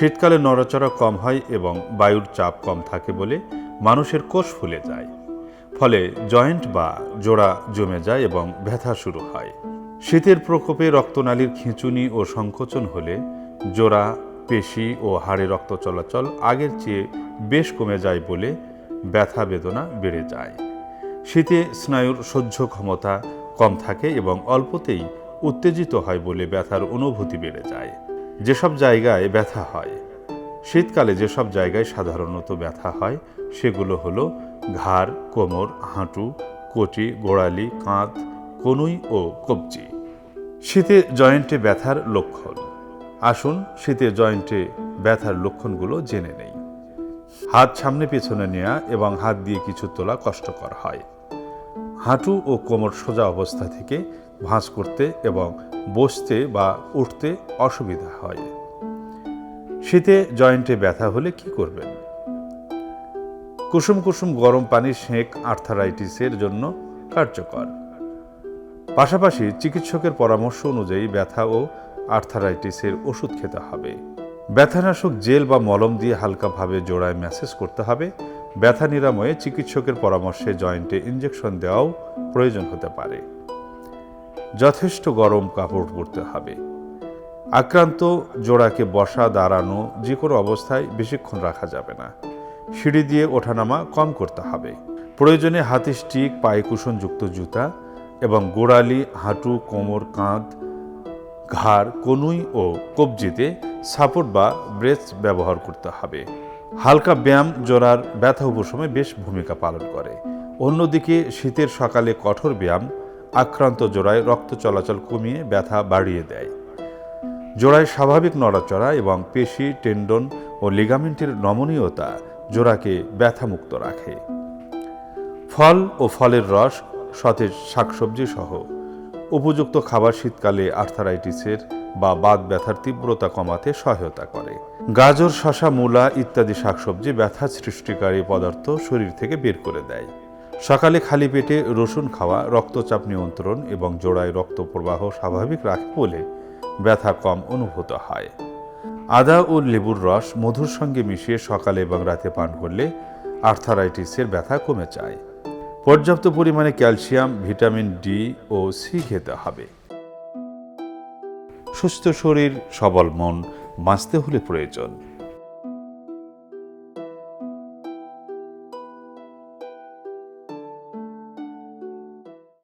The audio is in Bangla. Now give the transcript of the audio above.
শীতকালে নড়াচড়া কম হয় এবং বায়ুর চাপ কম থাকে বলে মানুষের কোষ ফুলে যায়। ফলে জয়েন্ট বা জোড়া জমে যায় এবং ব্যথা শুরু হয়। শীতের প্রকোপে রক্তনালীর খিঁচুনি ও সংকোচন হলে জোড়া, পেশি ও হাড়ে রক্ত চলাচল আগের চেয়ে বেশ কমে যায় বলে ব্যথা বেদনা বেড়ে যায়। শীতে স্নায়ুর সহ্য ক্ষমতা কম থাকে এবং অল্পতেই উত্তেজিত হয় বলে ব্যথার অনুভূতি বেড়ে যায়। যেসব জায়গায় ব্যথা হয়। শীতকালে যেসব জায়গায় সাধারণত ব্যথা হয়, সেগুলো হলো ঘাড়, কোমর, হাঁটু, কটি, গোড়ালি, কাঁধ, কনুই ও কবজি। শীতে জয়েন্টে ব্যথার লক্ষণ। আসুন শীতে জয়েন্টে ব্যথার লক্ষণগুলো জেনে নেই। হাত সামনে পেছনে নেওয়া এবং হাত দিয়ে কিছু তোলা কষ্টকর হয়। হাঁটু ও কোমর সোজা অবস্থা থেকে ভাঁজ করতে এবং বসতে বা উঠতে অসুবিধা হয়। শীতে জয়েন্টে ব্যথা হলে কি করবেন? কুসুম কুসুম গরম পানি সেঁক আর্থারাইটিসের জন্য কার্যকর। পাশাপাশি চিকিৎসকের পরামর্শ অনুযায়ী ব্যথা ও আর্থারাইটিসের ওষুধ খেতে হবে। ব্যথানাশক জেল বা মলম দিয়ে হালকাভাবে জোড়ায় ম্যাসেজ করতে হবে। ব্যথা নিরাময়ে চিকিৎসকের পরামর্শে জয়েন্টে ইঞ্জেকশন দেওয়াও প্রয়োজন হতে পারে। যথেষ্ট গরম কাপড় পরতে হবে। আক্রান্ত জোড়াকে বসা, দাঁড়ানো যে কোনো অবস্থায় বেশিক্ষণ রাখা যাবে না। সিঁড়ি দিয়ে ওঠানামা কম করতে হবে। প্রয়োজনে হাতি স্টিক, পায়ে কুশনযুক্ত জুতা এবং গোড়ালি, হাঁটু, কোমর, কাঁধ, ঘাড়, কনুই ও কবজিতে সাপোর্ট বা ব্রেস ব্যবহার করতে হবে। হালকা ব্যায়াম, জোড়ার ব্যথা উপশমে বেশ ভূমিকা পালন করে। অন্যদিকে শীতের সকালে কঠোর ব্যায়াম, আক্রান্ত জোড়ায় রক্ত চলাচল কমিয়ে ব্যথা বাড়িয়ে দেয়। জোড়ায় স্বাভাবিক নড়াচড়া এবং পেশি, টেন্ডন ও লিগামেন্টের নমনীয়তা জোড়াকে ব্যথামুক্ত রাখে। ফল ও ফলের রস, সতেজ শাকসবজি সহ উপযুক্ত খাবার শীতকালে আর্থারাইটিসের বা বাত ব্যথার তীব্রতা কমাতে সহায়তা করে। গাজর শশা মূলা ইত্যাদি শাকসবজি ব্যথা সৃষ্টিকারী পদার্থ শরীর থেকে বের করে দেয়। সকালে খালি পেটে রসুন খাওয়া, রক্তচাপ নিয়ন্ত্রণ এবং জোড়ায় রক্ত প্রবাহ স্বাভাবিক রাখে বলে ব্যথা কম অনুভূত হয়। আদা ও লেবুর রস মধুর সঙ্গে মিশিয়ে সকালে এবং রাতে পান করলে আর্থারাইটিসের ব্যথা কমে যায়। পর্যাপ্ত পরিমাণে ক্যালসিয়াম, ভিটামিন ডি ও সি খেতে হবে। সুস্থ শরীর, সবল মন, বাঁচতে হলে প্রয়োজন।